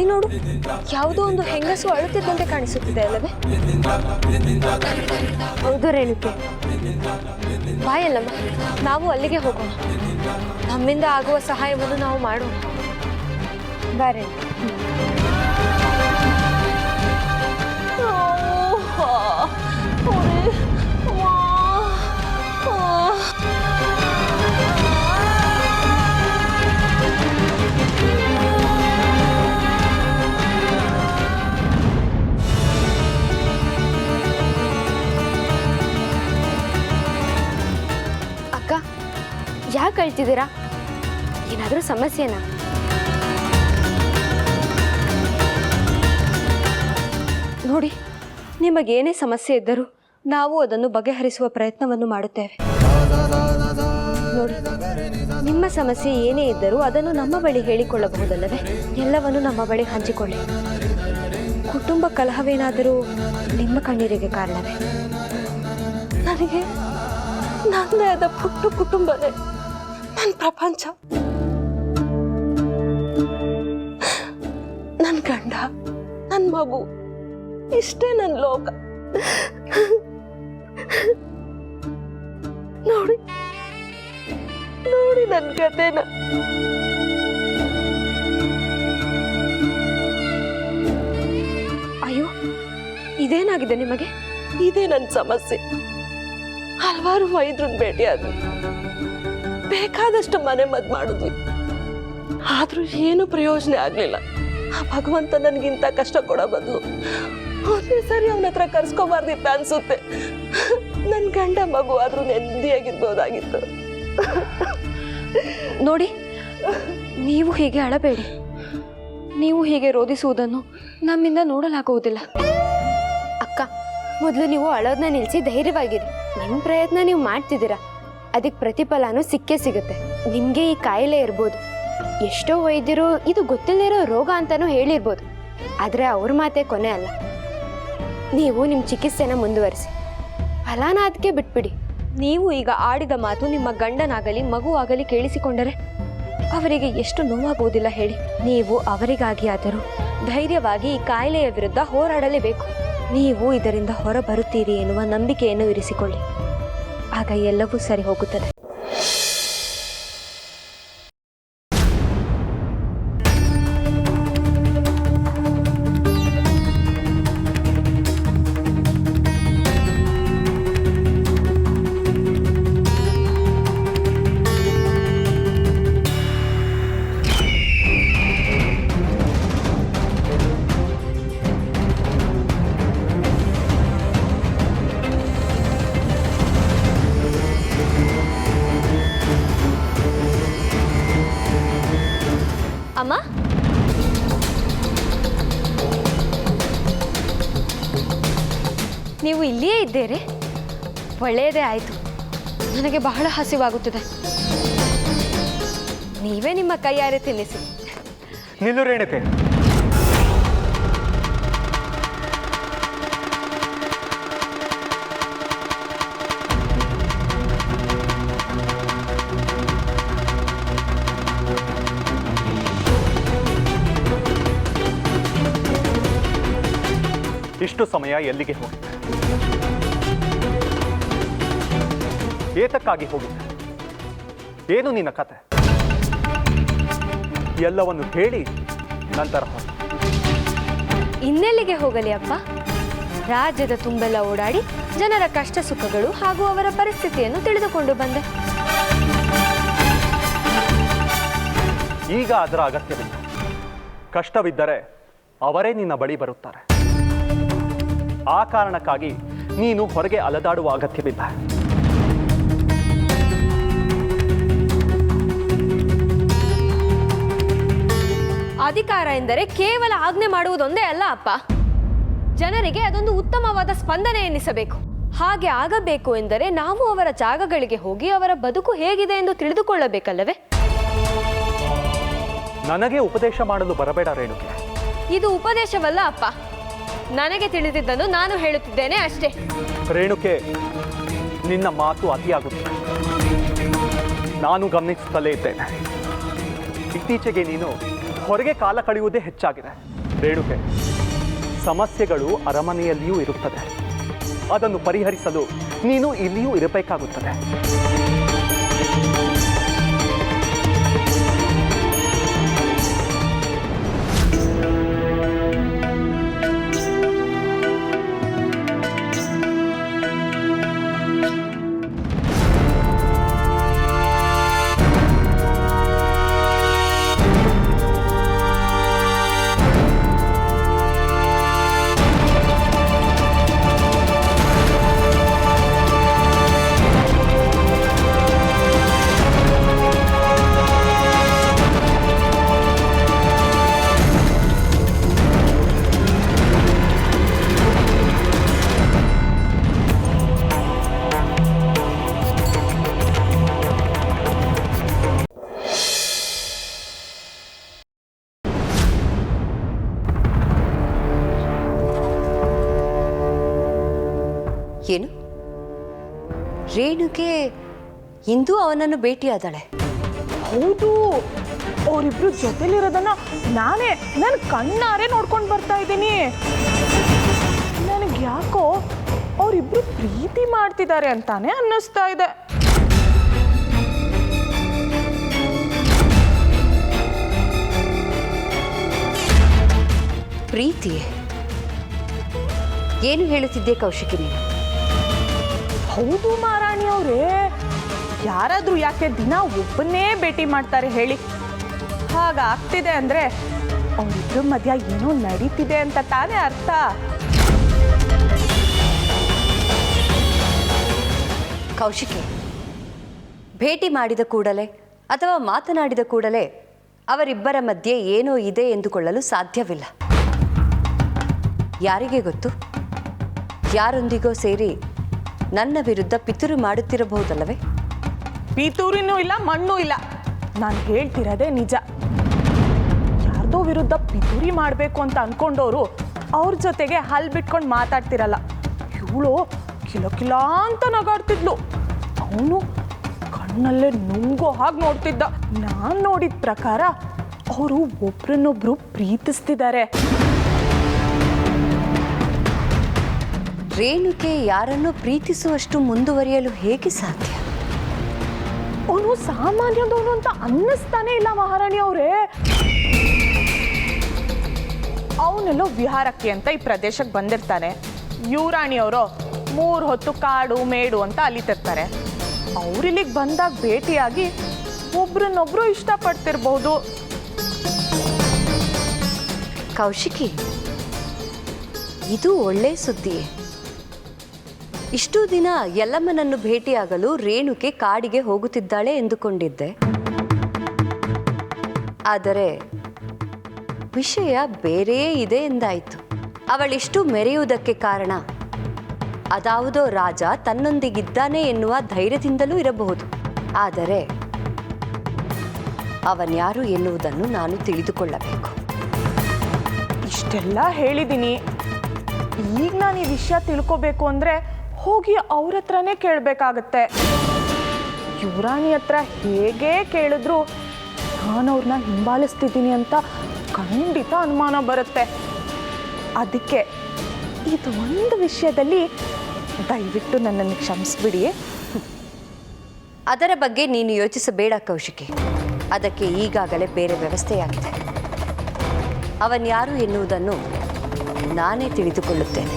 ಅಲ್ಲಿ ನೋಡು. ಯಾವುದೋ ಒಂದು ಹೆಂಗಸು ಅಳುತ್ತಿದ್ದಂತೆ ಕಾಣಿಸುತ್ತಿದೆ ಅಲ್ಲವೇ? ಹೌದು ರೇಣುಕೆ. ಬಾಯಲ್ಲಮ್ಮ, ನಾವು ಅಲ್ಲಿಗೆ ಹೋಗೋಣ. ನಮ್ಮಿಂದ ಆಗುವ ಸಹಾಯವನ್ನು ನಾವು ಮಾಡೋಣ. ಬಾರೆ ಯಾಕೆ ಕಳ್ತಿದ್ದೀರಾ ಏನಾದರೂ ಸಮಸ್ಯೆನಾ? ನೋಡಿ ನಿಮಗೇನೇ ಸಮಸ್ಯೆ ಇದ್ದರೂ ನಾವು ಅದನ್ನು ಬಗೆಹರಿಸುವ ಪ್ರಯತ್ನವನ್ನು ಮಾಡುತ್ತೇವೆ. ನೋಡಿ, ನಿಮ್ಮ ಸಮಸ್ಯೆ ಏನೇ ಇದ್ದರೂ ಅದನ್ನು ನಮ್ಮ ಬಳಿ ಹೇಳಿಕೊಳ್ಳಬಹುದಲ್ಲವೇ? ಎಲ್ಲವನ್ನು ನಮ್ಮ ಬಳಿ ಹಂಚಿಕೊಳ್ಳಿ. ಕುಟುಂಬ ಕಲಹವೇನಾದರೂ ನಿಮ್ಮ ಕಣ್ಣೀರಿಗೆ ಕಾರಣವೇ? ನನಗೆ ನನ್ನದೇ ಆದ ಪುಟ್ಟು ಕುಟುಂಬವೇ ನನ್ನ ಪ್ರಪಂಚ. ನನ್ನ ಗಂಡ ನನ್ನ ಮಗು, ಇಷ್ಟೇ ನನ್ನ ಲೋಕ. ನೋಡಿ ನೋಡಿ ನನ್ನ ಕತೆನ ಅಯ್ಯೋ, ಇದೇನಾಗಿದೆ ನಿಮಗೆ? ಇದೇ ನನ್ನ ಸಮಸ್ಯೆ. ಹಲವಾರು ವೈದ್ಯರನ್ನ ಭೇಟಿಯಾದ್ವಿ ಬೇಕಾದಷ್ಟು ಮನೆ ಮದ್ ಮಾಡಿದ್ವಿ. ಆದ್ರೂ ಏನು ಪ್ರಯೋಜನ ಆಗ್ಲಿಲ್ಲ. ಆ ಭಗವಂತ ನನ್ಗಿಂತ ಕಷ್ಟ ಕೊಡೋ ಬದಲು ಒಂದೇ ಸರಿ ಅವನ ಹತ್ರ ಕರ್ಸ್ಕೊಬಾರ್ದಿತ್ತ ಅನ್ಸುತ್ತೆ. ನನ್ ಗಂಡ ಮಗು ಆದ್ರೂ ನೆಮ್ಮದಿಯಾಗಿರ್ಬೋದಾಗಿತ್ತು. ನೋಡಿ ನೀವು ಹೀಗೆ ಅಳಬೇಡಿ. ನೀವು ಹೀಗೆ ರೋಧಿಸುವುದನ್ನು ನಮ್ಮಿಂದ ನೋಡಲಾಗುವುದಿಲ್ಲ. ಅಕ್ಕ ಮೊದಲು ನೀವು ಅಳೋದನ್ನ ನಿಲ್ಲಿಸಿ ಧೈರ್ಯವಾಗಿರಿ. ನಿಮ್ಮ ಪ್ರಯತ್ನ ನೀವು ಮಾಡ್ತಿದ್ದೀರಾ? ಅದಕ್ಕೆ ಪ್ರತಿಫಲನೂ ಸಿಕ್ಕೇ ಸಿಗುತ್ತೆ. ನಿಮಗೆ ಈ ಕಾಯಿಲೆ ಇರ್ಬೋದು. ಎಷ್ಟೋ ವೈದ್ಯರು ಇದು ಗೊತ್ತಿಲ್ಲದಿರೋ ರೋಗ ಅಂತಲೂ ಹೇಳಿರ್ಬೋದು. ಆದರೆ ಅವ್ರ ಮಾತೇ ಕೊನೆ ಅಲ್ಲ. ನೀವು ನಿಮ್ಮ ಚಿಕಿತ್ಸೆನ ಮುಂದುವರಿಸಿ. ಫಲಾನ ಅದಕ್ಕೆ ಬಿಟ್ಬಿಡಿ. ನೀವು ಈಗ ಆಡಿದ ಮಾತು ನಿಮ್ಮ ಗಂಡನಾಗಲಿ ಮಗುವಾಗಲಿ ಕೇಳಿಸಿಕೊಂಡರೆ ಅವರಿಗೆ ಎಷ್ಟು ನೋವಾಗುವುದಿಲ್ಲ ಹೇಳಿ. ನೀವು ಅವರಿಗಾಗಿ ಆದರೂ ಧೈರ್ಯವಾಗಿ ಈ ಕಾಯಿಲೆಯ ವಿರುದ್ಧ ಹೋರಾಡಲೇಬೇಕು. ನೀವು ಇದರಿಂದ ಹೊರಬರುತ್ತೀರಿ ಎನ್ನುವ ನಂಬಿಕೆಯನ್ನು ಇರಿಸಿಕೊಳ್ಳಿ. ಆಗ ಎಲ್ಲವೂ ಸರಿ ಹೋಗುತ್ತದೆ. ನೀವು ಇಲ್ಲಿಯೇ ಇದ್ದೀರಿ? ಒಳ್ಳೆಯದೇ ಆಯಿತು. ನನಗೆ ಬಹಳ ಹಸಿವಾಗುತ್ತದೆ. ನೀವೇ ನಿಮ್ಮ ಕೈಯಾರೆ ತಿನ್ನಿಸಿ. ನಿಲ್ಲು ರೇಣುಕೆ. ಇಷ್ಟು ಸಮಯ ಎಲ್ಲಿಗೆ ಹೋಗಿದ್ದೆ? ಏತಕ್ಕಾಗಿ ಹೋಗಿದ್ದೆ ಏನು ನಿನ್ನ ಕತೆ? ಎಲ್ಲವನ್ನು ಹೇಳಿ ನಂತರ ಹೋಗಿ. ಇನ್ನೆಲ್ಲಿಗೆ ಹೋಗಲಿ ಅಪ್ಪ? ರಾಜ್ಯದ ತುಂಬೆಲ್ಲ ಓಡಾಡಿ ಜನರ ಕಷ್ಟ ಸುಖಗಳು ಹಾಗೂ ಅವರ ಪರಿಸ್ಥಿತಿಯನ್ನು ತಿಳಿದುಕೊಂಡು ಬಂದೆ. ಈಗ ಅದರ ಅಗತ್ಯವಿಲ್ಲ. ಕಷ್ಟವಿದ್ದರೆ ಅವರೇ ನಿನ್ನ ಬಳಿ ಬರುತ್ತಾರೆ. ಆ ಕಾರಣಕ್ಕಾಗಿ ನೀನು ಹೊರಗೆ ಅಲದಾಡುವ ಅಗತ್ಯವಿಲ್ಲ. ಅಧಿಕಾರ ಎಂದರೆ ಕೇವಲ ಆಜ್ಞೆ ಮಾಡುವುದೊಂದೇ ಅಲ್ಲ ಅಪ್ಪ. ಜನರಿಗೆ ಅದೊಂದು ಉತ್ತಮವಾದ ಸ್ಪಂದನೆ ಎನ್ನಿಸಬೇಕು ಹಾಗೆ ಆಗಬೇಕು ಎಂದರೆ ನಾವು ಅವರ ಜಾಗಗಳಿಗೆ ಹೋಗಿ ಅವರ ಬದುಕು ಹೇಗಿದೆ ಎಂದು ತಿಳಿದುಕೊಳ್ಳಬೇಕಲ್ಲವೇ? ನನಗೆ ಉಪದೇಶ ಮಾಡಲು ಬರಬೇಡ ರೇಣುಕೆ. ಇದು ಉಪದೇಶವಲ್ಲ ಅಪ್ಪ. ನನಗೆ ತಿಳಿದಿದ್ದನ್ನು ನಾನು ಹೇಳುತ್ತಿದ್ದೇನೆ ಅಷ್ಟೇ. ರೇಣುಕೆ ನಿನ್ನ ಮಾತು ಅತಿಯಾಗುತ್ತೆ ನಾನು ಗಮನಿಸುತ್ತಲೇ ಇದ್ದೇನೆ. ಇತ್ತೀಚೆಗೆ ನೀನು ಹೊರಗೆ ಕಾಲ ಕಳೆಯುವುದೇ ಹೆಚ್ಚಾಗಿದೆ. ರೇಣುಕೆ ಸಮಸ್ಯೆಗಳು ಅರಮನೆಯಲ್ಲಿಯೂ ಇರುತ್ತದೆ. ಅದನ್ನು ಪರಿಹರಿಸಲು ನೀನು ಇಲ್ಲಿಯೂ ಇರಬೇಕಾಗುತ್ತದೆ. ಇಂದು ಅವನನ್ನು ಭೇಟಿಯಾದಳೆ. ಹೌದು ಅವರಿಬ್ರು ಜೊತೆಲಿರೋದನ್ನ ನಾನೇ ನನ್ನ ಕಣ್ಣಾರೆ ನೋಡ್ಕೊಂಡು ಬರ್ತಾ ಇದ್ದೀನಿ. ನನಗೆ ಯಾಕೋ ಅವರಿಬ್ರು ಪ್ರೀತಿ ಮಾಡ್ತಿದ್ದಾರೆ ಅಂತಾನೆ ಅನ್ನಿಸ್ತಾ ಇದೆ. ಪ್ರೀತಿ. ಏನು ಹೇಳುತ್ತಿದ್ದೆ ಕೌಶಿಕಿ ನೀನು? ಹೌದು ಮಹಾರಾಣಿ ಅವರೇ. ಯಾರಾದ್ರೂ ಯಾಕೆ ದಿನ ಒಬ್ಬನ್ನೇ ಭೇಟಿ ಮಾಡ್ತಾರೆ ಹೇಳಿ? ಹಾಗಾಗ್ತಿದೆ ಅಂದ್ರೆ ಅವರಿಬ್ಬರ ಮಧ್ಯ ಏನೋ ನಡೀತಿದೆ ಅಂತ ತಾನೇ ಅರ್ಥ. ಕೌಶಿಕಿ, ಭೇಟಿ ಮಾಡಿದ ಕೂಡಲೇ ಅಥವಾ ಮಾತನಾಡಿದ ಕೂಡಲೇ ಅವರಿಬ್ಬರ ಮಧ್ಯೆ ಏನೋ ಇದೆ ಎಂದುಕೊಳ್ಳಲು ಸಾಧ್ಯವಿಲ್ಲ. ಯಾರಿಗೆ ಗೊತ್ತು? ಯಾರೊಂದಿಗೋ ಸೇರಿ ನನ್ನ ವಿರುದ್ಧ ಪಿತುರು ಮಾಡುತ್ತಿರಬಹುದಲ್ಲವೇ? ಪಿತೂರಿನೂ ಇಲ್ಲ, ಮಣ್ಣು ಇಲ್ಲ. ನಾನು ಹೇಳ್ತಿರೋದೇ ನಿಜ. ಯಾರ್ದೋ ವಿರುದ್ಧ ಪಿತೂರಿ ಮಾಡಬೇಕು ಅಂತ ಅನ್ಕೊಂಡವರು ಅವ್ರ ಜೊತೆಗೆ ಹಲ್ ಬಿಟ್ಕೊಂಡು ಮಾತಾಡ್ತಿರಲ್ಲ. ಇವಳು ಕಿಲ ಕಿಲ ಅಂತ ನಗಾಡ್ತಿದ್ಲು. ಅವನು ಕಣ್ಣಲ್ಲೇ ನುಂಗೋ ಹಾಗೆ ನೋಡ್ತಿದ್ದ. ನಾನು ನೋಡಿದ ಪ್ರಕಾರ ಅವರು ಒಬ್ರನ್ನೊಬ್ರು ಪ್ರೀತಿಸ್ತಿದ್ದಾರೆ ರೇಣುಕೆ ಯಾರನ್ನು ಪ್ರೀತಿಸುವಷ್ಟು ಮುಂದುವರಿಯಲು ಹೇಗೆ ಸಾಧ್ಯ? ಅವನು ಸಾಮಾನ್ಯದವನು ಅಂತ ಅನ್ನಿಸ್ತಾನೆ ಇಲ್ಲ ಮಹಾರಾಣಿ ಅವರೇ. ಅವನೆಲ್ಲೋ ವಿಹಾರಕ್ಕೆ ಅಂತ ಈ ಪ್ರದೇಶಕ್ಕೆ ಬಂದಿರ್ತಾನೆ. ಯುವರಾಣಿಯವರು ಮೂರು ಹೊತ್ತು ಕಾಡು, ಮೇಡು ಅಂತ ಅಲಿತಿರ್ತಾರೆ. ಅವರಿಲ್ಲಿಗೆ ಬಂದಾಗ ಭೇಟಿಯಾಗಿ ಒಬ್ರನ್ನೊಬ್ರು ಇಷ್ಟಪಡ್ತಿರ್ಬಹುದು ಕೌಶಿಕಿ, ಇದು ಒಳ್ಳೆ ಸುದ್ದಿಯೇ ಇಷ್ಟು ದಿನ ಯಲ್ಲಮ್ಮನನ್ನು ಭೇಟಿಯಾಗಲು ರೇಣುಕೆ ಕಾಡಿಗೆ ಹೋಗುತ್ತಿದ್ದಾಳೆ ಎಂದುಕೊಂಡಿದ್ದೆ. ಆದರೆ ವಿಷಯ ಬೇರೆಯೇ ಇದೆ ಎಂದಾಯಿತು. ಅವಳಿಷ್ಟು ಮೆರೆಯುವುದಕ್ಕೆ ಕಾರಣ ಅದಾವುದೋ ರಾಜ ತನ್ನೊಂದಿಗಿದ್ದಾನೆ ಎನ್ನುವ ಧೈರ್ಯದಿಂದಲೂ ಇರಬಹುದು. ಆದರೆ ಅವನ್ಯಾರು ಎನ್ನುವುದನ್ನು ನಾನು ತಿಳಿದುಕೊಳ್ಳಬೇಕು. ಇಷ್ಟೆಲ್ಲ ಹೇಳಿದ್ದೀನಿ. ಈಗ ನಾನು ಈ ವಿಷಯ ತಿಳ್ಕೊಬೇಕು ಅಂದರೆ ಹೋಗಿ ಅವ್ರ ಹತ್ರನೇ ಕೇಳಬೇಕಾಗತ್ತೆ. ಯುವರಾಣಿ ಹತ್ರ ಹೇಗೆ ಕೇಳಿದ್ರು ನಾನು ಅವ್ರನ್ನ ಹಿಂಬಾಲಿಸ್ತಿದ್ದೀನಿ ಅಂತ ಖಂಡಿತ ಅನುಮಾನ ಬರುತ್ತೆ. ಅದಕ್ಕೆ ಇದು ಒಂದು ವಿಷಯದಲ್ಲಿ ದಯವಿಟ್ಟು ನನ್ನನ್ನು ಕ್ಷಮಿಸ್ಬಿಡಿ. ಅದರ ಬಗ್ಗೆ ನೀನು ಯೋಚಿಸಬೇಡ ಕೌಶಿಕಿ. ಅದಕ್ಕೆ ಈಗಾಗಲೇ ಬೇರೆ ವ್ಯವಸ್ಥೆಯಾಗಿದೆ. ಅವನ್ಯಾರು ಎನ್ನುವುದನ್ನು ನಾನೇ ತಿಳಿದುಕೊಳ್ಳುತ್ತೇನೆ.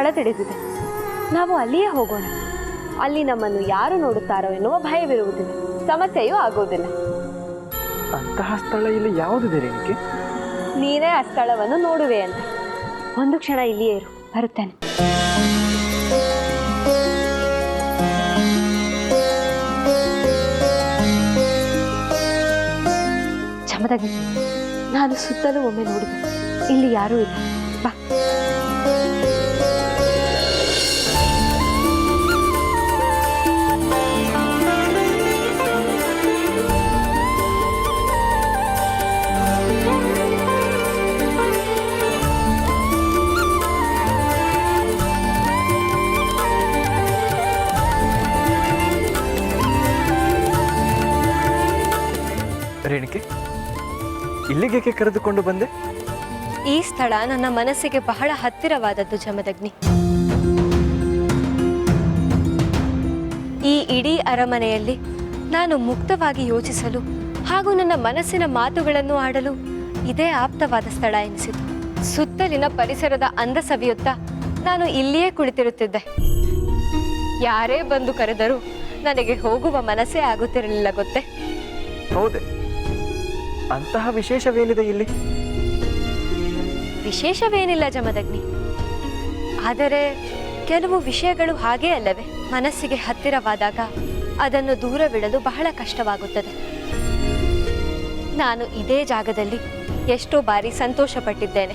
ಸ್ಥಳ ತಿಳಿದಿದೆ ನಾವು ಅಲ್ಲಿಯೇ ಹೋಗೋಣ. ಅಲ್ಲಿ ನಮ್ಮನ್ನು ಯಾರು ನೋಡುತ್ತಾರೋ ಎನ್ನುವ ಭಯವಿರುವುದಿಲ್ಲ. ಸಮಸ್ಯೆಯೂ ಆಗೋದಿಲ್ಲ ಅಂತಹ ಸ್ಥಳ ಇಲ್ಲಿ ಯಾವುದಿದೆ ರೇಣುಕೆ? ನೀನೇ ಆ ಸ್ಥಳವನ್ನು ನೋಡುವೆ ಅಂತ. ಒಂದು ಕ್ಷಣ ಇಲ್ಲಿಯೇ ಇರು. ಬರುತ್ತೇನೆ. ಚಮದಗಿ ನಾನು ಸುತ್ತಲೂ ಒಮ್ಮೆ ನೋಡಿದೆ. ಇಲ್ಲಿ ಯಾರೂ ಇಲ್ಲ. ಇಲ್ಲಿಗೇಕೆ ಕರೆದುಕೊಂಡು ಬಂದೆ? ಈ ಸ್ಥಳ ನನ್ನ ಮನಸ್ಸಿಗೆ ಬಹಳ ಹತ್ತಿರವಾದದ್ದು ಜಮದಗ್ನಿ. ಈ ಇಡೀ ಅರಮನೆಯಲ್ಲಿ ನಾನು ಮುಕ್ತವಾಗಿ ಯೋಚಿಸಲು ಹಾಗೂ ನನ್ನ ಮನಸ್ಸಿನ ಮಾತುಗಳನ್ನು ಆಡಲು ಇದೇ ಆಪ್ತವಾದ ಸ್ಥಳ ಎನಿಸಿತು. ಸುತ್ತಲಿನ ಪರಿಸರದ ಅಂದ ಸವಿಯುತ್ತಾ ನಾನು ಇಲ್ಲಿಯೇ ಕುಳಿತಿರುತ್ತಿದ್ದೆ. ಯಾರೇ ಬಂದು ಕರೆದರೂ ನನಗೆ ಹೋಗುವ ಮನಸ್ಸೇ ಆಗುತ್ತಿರಲಿಲ್ಲ ಗೊತ್ತೇ? ಹೌದೇ. ಅಂತಹ ವಿಶೇಷವೇನಿದೆ ಇಲ್ಲಿ? ವಿಶೇಷವೇನಿಲ್ಲ ಜಮದಗ್ನಿ. ಆದರೆ ಕೆಲವು ವಿಷಯಗಳು ಹಾಗೇ ಅಲ್ಲವೇ? ಮನಸ್ಸಿಗೆ ಹತ್ತಿರವಾದಾಗ ಅದನ್ನು ದೂರವಿಡಲು ಬಹಳ ಕಷ್ಟವಾಗುತ್ತದೆ. ನಾನು ಇದೇ ಜಾಗದಲ್ಲಿ ಎಷ್ಟೋ ಬಾರಿ ಸಂತೋಷಪಟ್ಟಿದ್ದೇನೆ.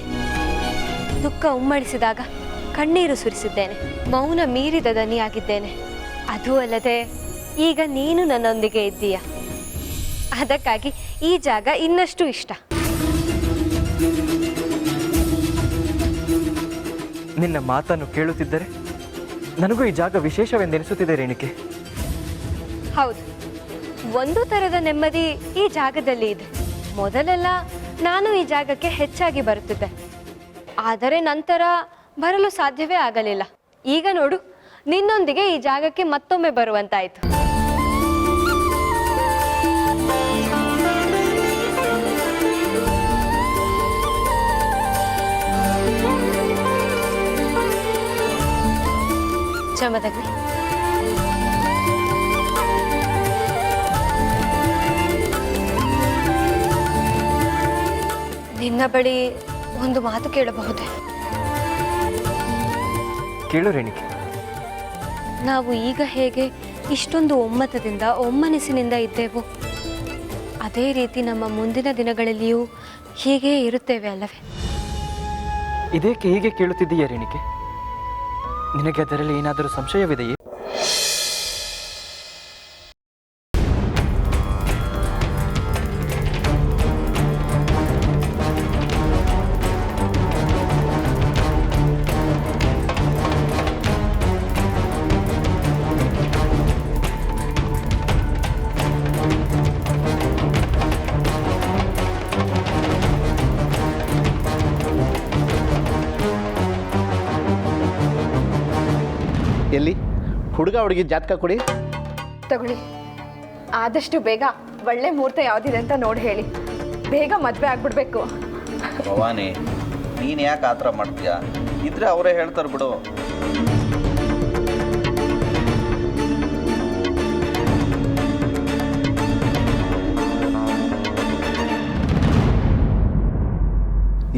ದುಃಖ ಉಮ್ಮಳಿಸಿದಾಗ ಕಣ್ಣೀರು ಸುರಿಸಿದ್ದೇನೆ. ಮೌನ ಮೀರಿದ ದನಿಯಾಗಿದ್ದೇನೆ ಅದೂ ಅಲ್ಲದೆ ಈಗ ನೀನು ನನ್ನೊಂದಿಗೆ ಇದ್ದೀಯ? ಅದಕ್ಕಾಗಿ ಈ ಜಾಗ ಇನ್ನಷ್ಟು ಇಷ್ಟ. ನಿನ್ನ ಮಾತನ್ನು ಕೇಳುತ್ತಿದ್ದರೆ ನನಗೂ ಈ ಜಾಗ ವಿಶೇಷವೆಂದೆನಿಸುತ್ತಿದೆ ರೇಣಿಕೆ. ಹೌದು ಒಂದು ಥರದ ನೆಮ್ಮದಿ ಈ ಜಾಗದಲ್ಲಿ ಇದೆ. ಮೊದಲೆಲ್ಲ ನಾನು ಈ ಜಾಗಕ್ಕೆ ಹೆಚ್ಚಾಗಿ ಬರುತ್ತಿದ್ದೆ. ಆದರೆ ನಂತರ ಬರಲು ಸಾಧ್ಯವೇ ಆಗಲಿಲ್ಲ. ಈಗ ನೋಡು ನಿನ್ನೊಂದಿಗೆ ಈ ಜಾಗಕ್ಕೆ ಮತ್ತೊಮ್ಮೆ ಬರುವಂತಾಯಿತು. ಚಮದಗ್ನಿ ನಿನ್ನ ಬಳಿ ಒಂದು ಮಾತು ಕೇಳಬಹುದೇ? ಕೇಳು ರೇಣಿಕೆ. ನಾವು ಈಗ ಹೇಗೆ ಇಷ್ಟೊಂದು ಒಮ್ಮತದಿಂದ ಒಮ್ಮನಸ್ಸಿನಿಂದ ಇದ್ದೇವೋ ಅದೇ ರೀತಿ ನಮ್ಮ ಮುಂದಿನ ದಿನಗಳಲ್ಲಿಯೂ ಹೀಗೆ ಇರುತ್ತೇವೆ ಅಲ್ಲವೇ? ಇದಕ್ಕೆ ಹೀಗೆ ಕೇಳುತ್ತಿದ್ದೀಯ ರೇಣಿಕೆ? ನಿನಗೆ ಅದರಲ್ಲಿ ಏನಾದರೂ ಸಂಶಯವಿದೆಯೇ? ಹುಡುಗ ಹುಡುಗಿ ಜಾತಕ ಕೊಡಿ. ತಗೊಳ್ಳಿ. ಆದಷ್ಟು ಬೇಗ ಒಳ್ಳೆ ಮುಹೂರ್ತ ಯಾವ್ದಿದೆ ಅಂತ ನೋಡಿ ಹೇಳಿ. ಬೇಗ ಮದುವೆ ಆಗ್ಬಿಡ್ಬೇಕು. ಭವಾನಿ ನೀನು ಯಾಕೆ ಆ ಥರ ಮಾಡ್ತೀಯ? ಇದ್ರೆ ಅವರೇ ಹೇಳ್ತಾರೆ ಬಿಡು.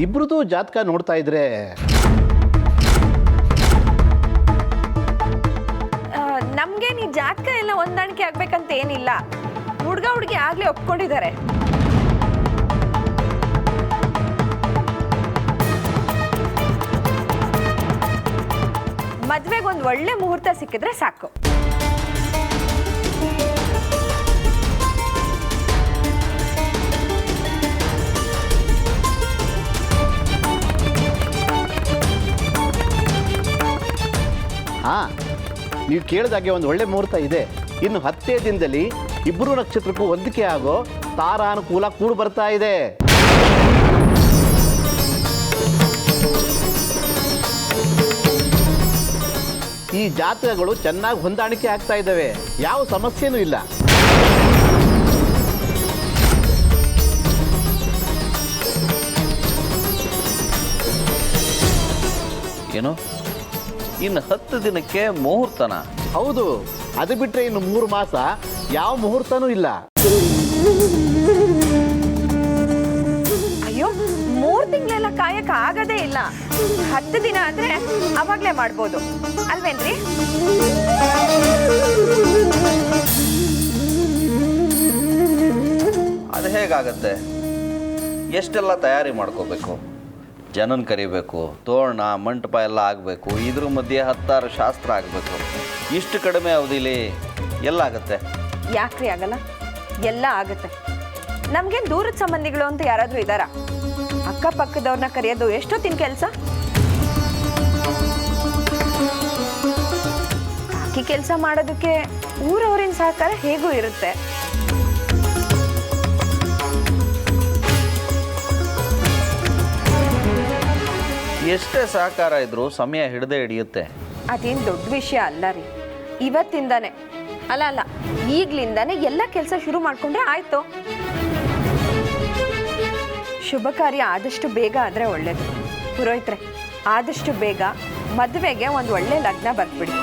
ಇಬ್ರದ್ದು ಜಾತಕ ನೋಡ್ತಾ ಇದ್ರೆ ಹೊಂದಾಣಿಕೆ ಆಗ್ಬೇಕಂತ ಏನಿಲ್ಲ. ಹುಡ್ಗ ಹುಡುಗಿ ಆಗ್ಲೇ ಒಪ್ಕೊಂಡಿದ್ದಾರೆ. ಮದ್ವೆಗೆ ಒಂದು ಒಳ್ಳೆ ಮುಹೂರ್ತ ಸಿಕ್ಕಿದ್ರೆ ಸಾಕು. ಹಾ, ನೀವು ಕೇಳಿದಾಗೆ ಒಂದು ಒಳ್ಳೆ ಮುಹೂರ್ತ ಇದೆ. ಇನ್ನು ಹತ್ತೇ ದಿನದಲ್ಲಿ ಇಬ್ಬರು ನಕ್ಷತ್ರಕ್ಕೂ ಹೊಂದಿಕೆ ಆಗೋ ತಾರಾನುಕೂಲ ಕೂಡು ಬರ್ತಾ ಇದೆ. ಈ ಜಾತಕಗಳು ಚೆನ್ನಾಗಿ ಹೊಂದಾಣಿಕೆ ಆಗ್ತಾ ಇದ್ದಾವೆ. ಯಾವ ಸಮಸ್ಯೆನೂ ಇಲ್ಲ. ಏನು? ಇನ್ನು ಹತ್ತು ದಿನಕ್ಕೆ ಮುಹೂರ್ತನ. ಹೌದು. ಅದು ಬಿಟ್ಟರೆ ಇನ್ನು ಮೂರು ಮಾಸ ಯಾವ ಮುಹೂರ್ತನೂ ಇಲ್ಲ. ಅಯ್ಯೋ ಮೂರ್ ತಿಂಗಳೆಲ್ಲ ಕಾಯಕ ಆಗದೇ ಇಲ್ಲ. ಹತ್ತು ದಿನ ಆದ್ರೆ ಅವಾಗ್ಲೇ ಮಾಡ್ಬೋದು. ಅಲ್ವೇನ್ರಿ? ಅದು ಹೇಗಾಗತ್ತೆ? ಎಷ್ಟೆಲ್ಲ ತಯಾರಿ ಮಾಡ್ಕೋಬೇಕು? ಜನನ ಕರಿಬೇಕು, ತೋರಣ, ಮಂಟಪ ಎಲ್ಲ ಆಗಬೇಕು, ಇದ್ರ ಮಧ್ಯೆ ಹತ್ತಾರು ಶಾಸ್ತ್ರ ಆಗಬೇಕು. ಇಷ್ಟು ಕಡಿಮೆ ಅವಧಿಲಿ ಎಲ್ಲಾಗತ್ತೆ ಯಾಕ್ರಿ ಆಗಲ್ಲ? ಎಲ್ಲ ಆಗುತ್ತೆ. ನಮ್ಗೆ ದೂರದ ಸಂಬಂಧಿಗಳು ಅಂತ ಯಾರಾದ್ರೂ ಇದಾರ ಅಕ್ಕಪಕ್ಕದವ್ರನ್ನ ಕರೆಯೋದು ಎಷ್ಟೊತ್ತಿನ ಕೆಲಸ? ಬಾಕಿ ಕೆಲಸ ಮಾಡೋದಕ್ಕೆ ಊರವರಿನ ಸಹಕಾರ ಹೇಗೂ ಇರುತ್ತೆ? ಎಷ್ಟೇ ಸಹಕಾರ ಇದ್ರೂ ಸಮಯ ಹಿಡದೆ ಹಿಡಿಯುತ್ತೆ. ಅದೇನು ದೊಡ್ಡ ವಿಷಯ ಅಲ್ಲ ರೀ. ಇವತ್ತಿಂದಾನೆ, ಅಲ್ಲ ಅಲ್ಲ, ಈಗ್ಲಿಂದಾನೆ ಎಲ್ಲ ಕೆಲಸ ಶುರು ಮಾಡ್ಕೊಂಡ್ರೆ ಆಯ್ತು. ಶುಭ ಕಾರ್ಯ ಆದಷ್ಟು ಬೇಗ ಆದರೆ ಒಳ್ಳೇದು. ಪುರೋಹಿತ್ರೆ, ಆದಷ್ಟು ಬೇಗ ಮದುವೆಗೆ ಒಂದು ಒಳ್ಳೆ ಲಗ್ನ ಬರ್ದ್ಬಿಡಿ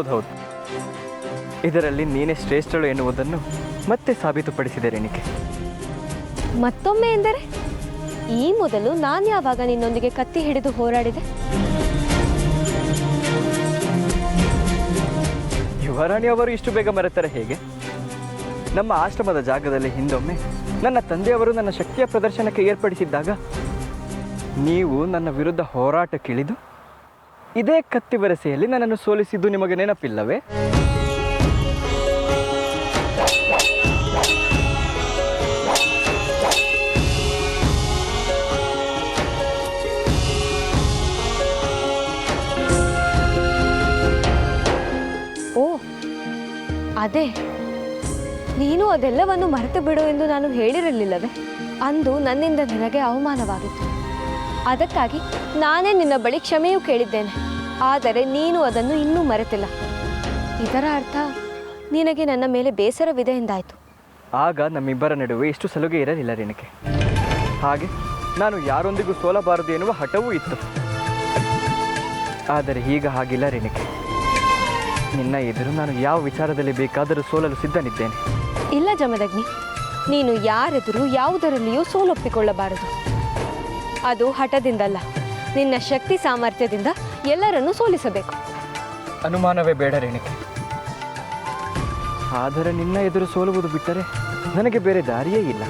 ಹೌದು ಹೌದು ಇದರಲ್ಲಿ ನೀನೇ ಶ್ರೇಷ್ಠಳು ಎನ್ನುವುದನ್ನು ಮತ್ತೆ ಸಾಬೀತುಪಡಿಸಿದೆ ರೇಣಿಕೆ ಮತ್ತೊಮ್ಮೆ ಎಂದರೆ ಈ ಮೊದಲು ನಾನು ಯಾವಾಗ ನಿನ್ನೊಂದಿಗೆ ಕತ್ತಿ ಹಿಡಿದು ಹೋರಾಡಿದೆ? ಯುವರಾಣಿ ಅವರು ಇಷ್ಟು ಬೇಗ ಮರೆತರೆ ಹೇಗೆ? ನಮ್ಮ ಆಶ್ರಮದ ಜಾಗದಲ್ಲಿ ಹಿಂದೊಮ್ಮೆ ನನ್ನ ತಂದೆಯವರು ನನ್ನ ಶಕ್ತಿಯ ಪ್ರದರ್ಶನಕ್ಕೆ ಏರ್ಪಡಿಸಿದ್ದಾಗ ನೀವು ನನ್ನ ವಿರುದ್ಧ ಹೋರಾಟಕ್ಕಿಳಿದು ಇದೇ ಕತ್ತಿ ವರಸೆಯಲ್ಲಿ ನನ್ನನ್ನು ಸೋಲಿಸಿದ್ದು ನಿಮಗೆ ನೆನಪಿಲ್ಲವೇ? ಓ, ಅದೇ. ನೀನು ಅದೆಲ್ಲವನ್ನು ಮರೆತು ಬಿಡು ಎಂದು ನಾನು ಹೇಳಿರಲಿಲ್ಲವೇ? ಅಂದು ನನ್ನಿಂದ ನಿನಗೆ ಅವಮಾನವಾಗಿತ್ತು ಅದಕ್ಕಾಗಿ ನಾನೇ ನಿನ್ನ ಬಳಿ ಕ್ಷಮೆಯೂ ಕೇಳಿದ್ದೇನೆ. ಆದರೆ ನೀನು ಅದನ್ನು ಇನ್ನೂ ಮರೆತಿಲ್ಲ. ಇದರ ಅರ್ಥ ನಿನಗೆ ನನ್ನ ಮೇಲೆ ಬೇಸರವಿದೆ ಎಂದಾಯಿತು. ಆಗ ನಮ್ಮಿಬ್ಬರ ನಡುವೆ ಇಷ್ಟು ಸಲುಗೆ ಇರಲಿಲ್ಲ ರೇಣಿಕೆ. ಹಾಗೆ ನಾನು ಯಾರೊಂದಿಗೂ ಸೋಲಬಾರದು ಎನ್ನುವ ಹಠವೂ ಇತ್ತು. ಆದರೆ ಈಗ ಹಾಗಿಲ್ಲ ರೇಣಿಕೆ. ನಿನ್ನ ಎದುರು ನಾನು ಯಾವ ವಿಚಾರದಲ್ಲಿ ಬೇಕಾದರೂ ಸೋಲಲು ಸಿದ್ಧನಿದ್ದೇನೆ. ಇಲ್ಲ ಜಮದಗ್ನಿ ನೀನು ಯಾರೆದುರು ಯಾವುದರಲ್ಲಿಯೂ ಸೋಲೊಪ್ಪಿಕೊಳ್ಳಬಾರದು. ಅದು ಹಠದಿಂದಲ್ಲ. ನಿನ್ನ ಶಕ್ತಿ ಸಾಮರ್ಥ್ಯದಿಂದ ಎಲ್ಲರನ್ನೂ ಸೋಲಿಸಬೇಕು. ಅನುಮಾನವೇ ಬೇಡ ರೇಣಿಕೆ. ಆದರೆ ನಿನ್ನ ಎದುರು ಸೋಲುವುದು ಬಿಟ್ಟರೆ ನನಗೆ ಬೇರೆ ದಾರಿಯೇ ಇಲ್ಲ.